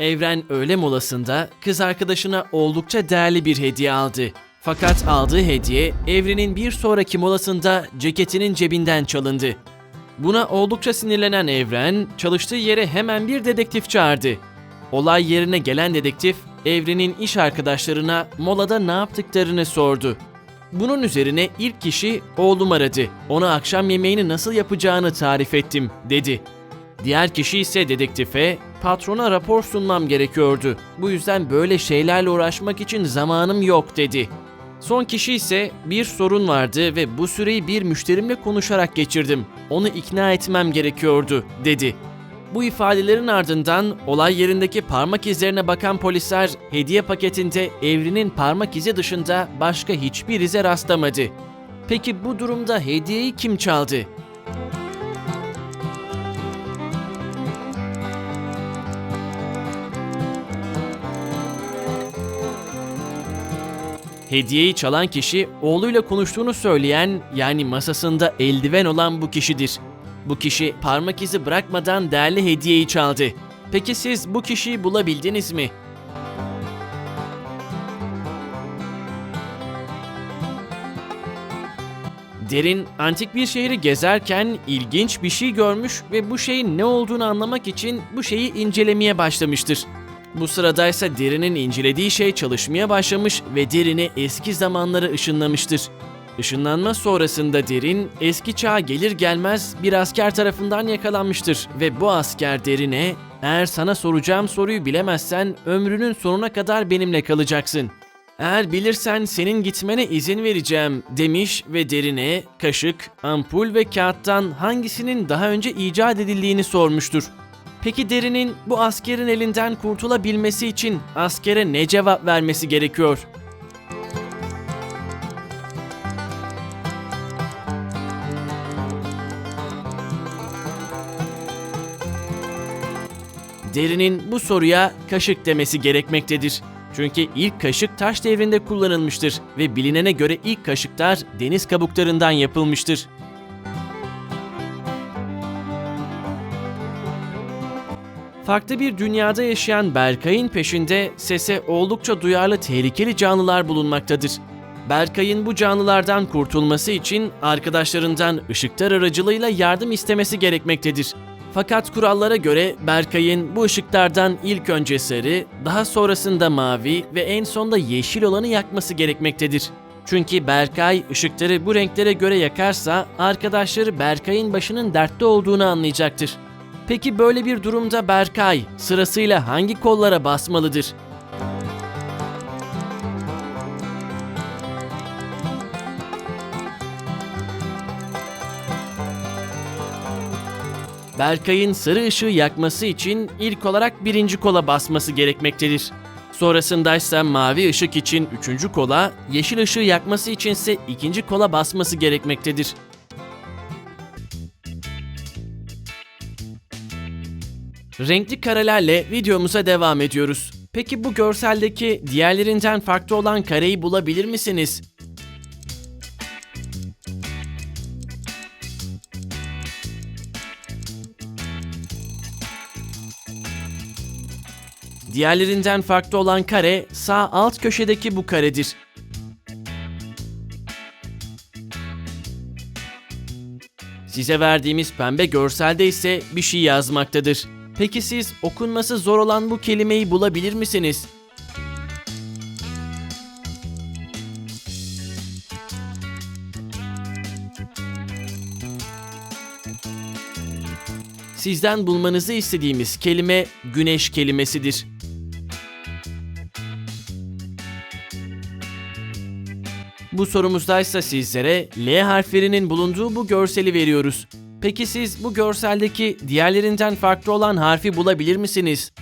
Evren öğle molasında kız arkadaşına oldukça değerli bir hediye aldı. Fakat aldığı hediye Evren'in bir sonraki molasında ceketinin cebinden çalındı. Buna oldukça sinirlenen Evren çalıştığı yere hemen bir dedektif çağırdı. Olay yerine gelen dedektif Evren'in iş arkadaşlarına molada ne yaptıklarını sordu. Bunun üzerine ilk kişi oğlum aradı. Ona akşam yemeğini nasıl yapacağını tarif ettim dedi. Diğer kişi ise dedektife patrona rapor sunmam gerekiyordu. Bu yüzden böyle şeylerle uğraşmak için zamanım yok dedi. Son kişi ise bir sorun vardı ve bu süreyi bir müşterimle konuşarak geçirdim. Onu ikna etmem gerekiyordu dedi. Bu ifadelerin ardından olay yerindeki parmak izlerine bakan polisler hediye paketinde Evren'in parmak izi dışında başka hiçbir ize rastlamadı. Peki bu durumda hediyeyi kim çaldı? Hediyeyi çalan kişi oğluyla konuştuğunu söyleyen yani masasında eldiven olan bu kişidir. Bu kişi parmak izi bırakmadan değerli hediyeyi çaldı. Peki siz bu kişiyi bulabildiniz mi? Derin antik bir şehri gezerken ilginç bir şey görmüş ve bu şeyin ne olduğunu anlamak için bu şeyi incelemeye başlamıştır. Bu sıradaysa Derin'in incelediği şey çalışmaya başlamış ve Derin'i eski zamanlara ışınlamıştır. Işınlanma sonrasında Derin, eski çağa gelir gelmez bir asker tarafından yakalanmıştır ve bu asker Derin'e eğer sana soracağım soruyu bilemezsen ömrünün sonuna kadar benimle kalacaksın. Eğer bilirsen senin gitmene izin vereceğim demiş ve derine kaşık, ampul ve kağıttan hangisinin daha önce icat edildiğini sormuştur. Peki derinin bu askerin elinden kurtulabilmesi için askere ne cevap vermesi gerekiyor? Derinin bu soruya kaşık demesi gerekmektedir. Çünkü ilk kaşık taş devrinde kullanılmıştır ve bilinene göre ilk kaşıklar deniz kabuklarından yapılmıştır. Farklı bir dünyada yaşayan Berkay'ın peşinde sese oldukça duyarlı tehlikeli canlılar bulunmaktadır. Berkay'ın bu canlılardan kurtulması için arkadaşlarından ışıklar aracılığıyla yardım istemesi gerekmektedir. Fakat kurallara göre Berkay'ın bu ışıklardan ilk önce sarı, daha sonrasında mavi ve en sonda yeşil olanı yakması gerekmektedir. Çünkü Berkay ışıkları bu renklere göre yakarsa arkadaşları Berkay'ın başının dertte olduğunu anlayacaktır. Peki böyle bir durumda Berkay sırasıyla hangi kollara basmalıdır? Berkay'ın sarı ışığı yakması için ilk olarak birinci kola basması gerekmektedir. Sonrasında ise mavi ışık için üçüncü kola, yeşil ışığı yakması için ise ikinci kola basması gerekmektedir. Renkli karelerle videomuza devam ediyoruz. Peki bu görseldeki diğerlerinden farklı olan kareyi bulabilir misiniz? Diğerlerinden farklı olan kare sağ alt köşedeki bu karedir. Size verdiğimiz pembe görselde ise bir şey yazmaktadır. Peki siz okunması zor olan bu kelimeyi bulabilir misiniz? Sizden bulmanızı istediğimiz kelime güneş kelimesidir. Bu sorumuzdaysa sizlere L harflerinin bulunduğu bu görseli veriyoruz. Peki siz bu görseldeki diğerlerinden farklı olan harfi bulabilir misiniz?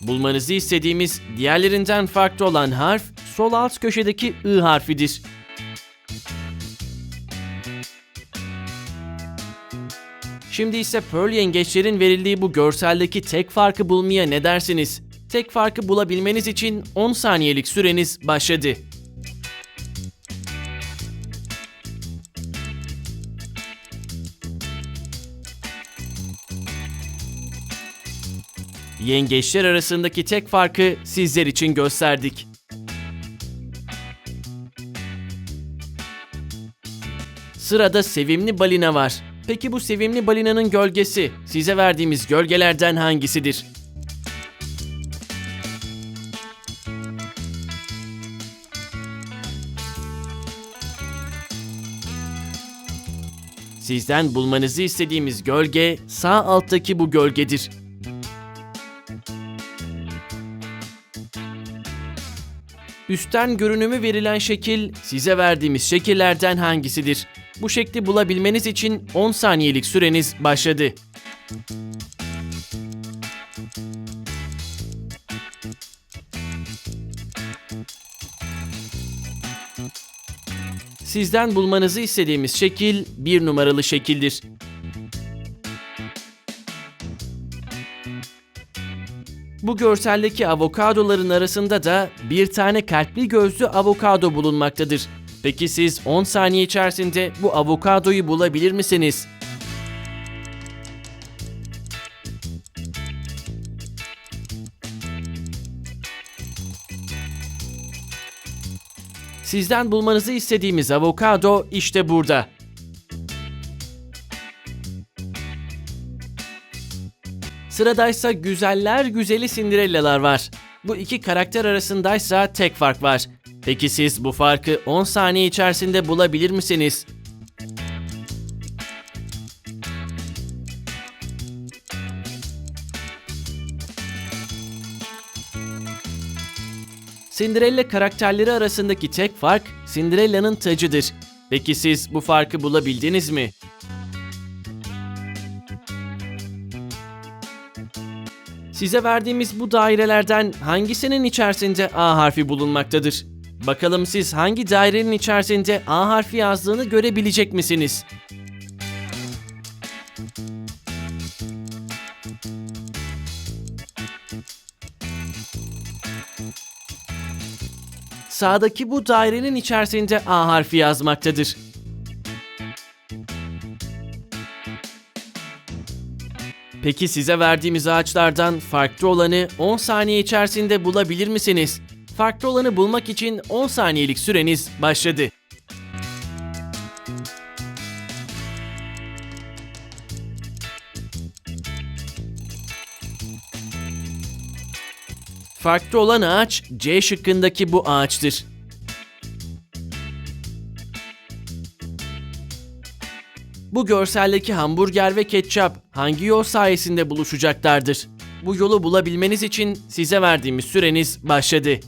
Bulmanızı istediğimiz diğerlerinden farklı olan harf sol alt köşedeki I harfidir. Şimdi ise Pearl yengeçlerin verildiği bu görseldeki tek farkı bulmaya ne dersiniz? Tek farkı bulabilmeniz için 10 saniyelik süreniz başladı. Yengeçler arasındaki tek farkı sizler için gösterdik. Sırada sevimli balina var. Peki bu sevimli balinanın gölgesi size verdiğimiz gölgelerden hangisidir? Sizden bulmanızı istediğimiz gölge sağ alttaki bu gölgedir. Üstten görünümü verilen şekil size verdiğimiz şekillerden hangisidir? Bu şekli bulabilmeniz için 10 saniyelik süreniz başladı. Sizden bulmanızı istediğimiz şekil bir numaralı şekildir. Bu görseldeki avokadoların arasında da bir tane kalpli gözlü avokado bulunmaktadır. Peki siz 10 saniye içerisinde bu avokadoyu bulabilir misiniz? Sizden bulmanızı istediğimiz avokado işte burada. Sıradaysa güzeller güzeli Cinderella'lar var. Bu iki karakter arasındaysa tek fark var. Peki siz bu farkı 10 saniye içerisinde bulabilir misiniz? Cinderella karakterleri arasındaki tek fark Cinderella'nın tacıdır. Peki siz bu farkı bulabildiniz mi? Size verdiğimiz bu dairelerden hangisinin içerisinde A harfi bulunmaktadır? Bakalım siz hangi dairenin içerisinde A harfi yazdığını görebilecek misiniz? Sağdaki bu dairenin içerisinde A harfi yazmaktadır. Peki size verdiğimiz ağaçlardan farklı olanı 10 saniye içerisinde bulabilir misiniz? Farklı olanı bulmak için 10 saniyelik süreniz başladı. Farklı olan ağaç C şıkkındaki bu ağaçtır. Bu görseldeki hamburger ve ketçap hangi yol sayesinde buluşacaklardır? Bu yolu bulabilmeniz için size verdiğimiz süreniz başladı.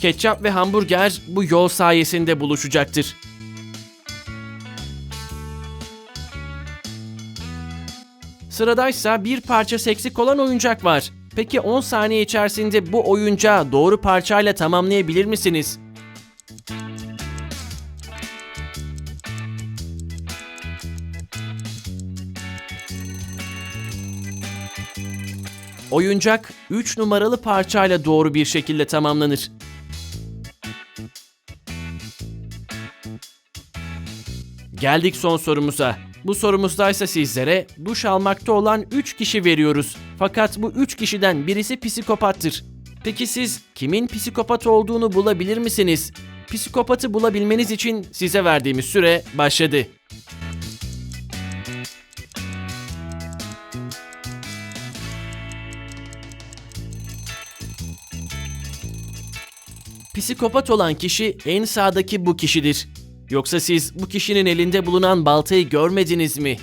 Ketçap ve hamburger bu yol sayesinde buluşacaktır. Sıradaysa bir parça eksik olan oyuncak var. Peki 10 saniye içerisinde bu oyuncağı doğru parçayla tamamlayabilir misiniz? Oyuncak 3 numaralı parçayla doğru bir şekilde tamamlanır. Geldik son sorumuza. Bu sorumuzdaysa sizlere duş almakta olan 3 kişi veriyoruz. Fakat bu 3 kişiden birisi psikopattır. Peki siz kimin psikopat olduğunu bulabilir misiniz? Psikopatı bulabilmeniz için size verdiğimiz süre başladı. Psikopat olan kişi en sağdaki bu kişidir. Yoksa siz bu kişinin elinde bulunan baltayı görmediniz mi?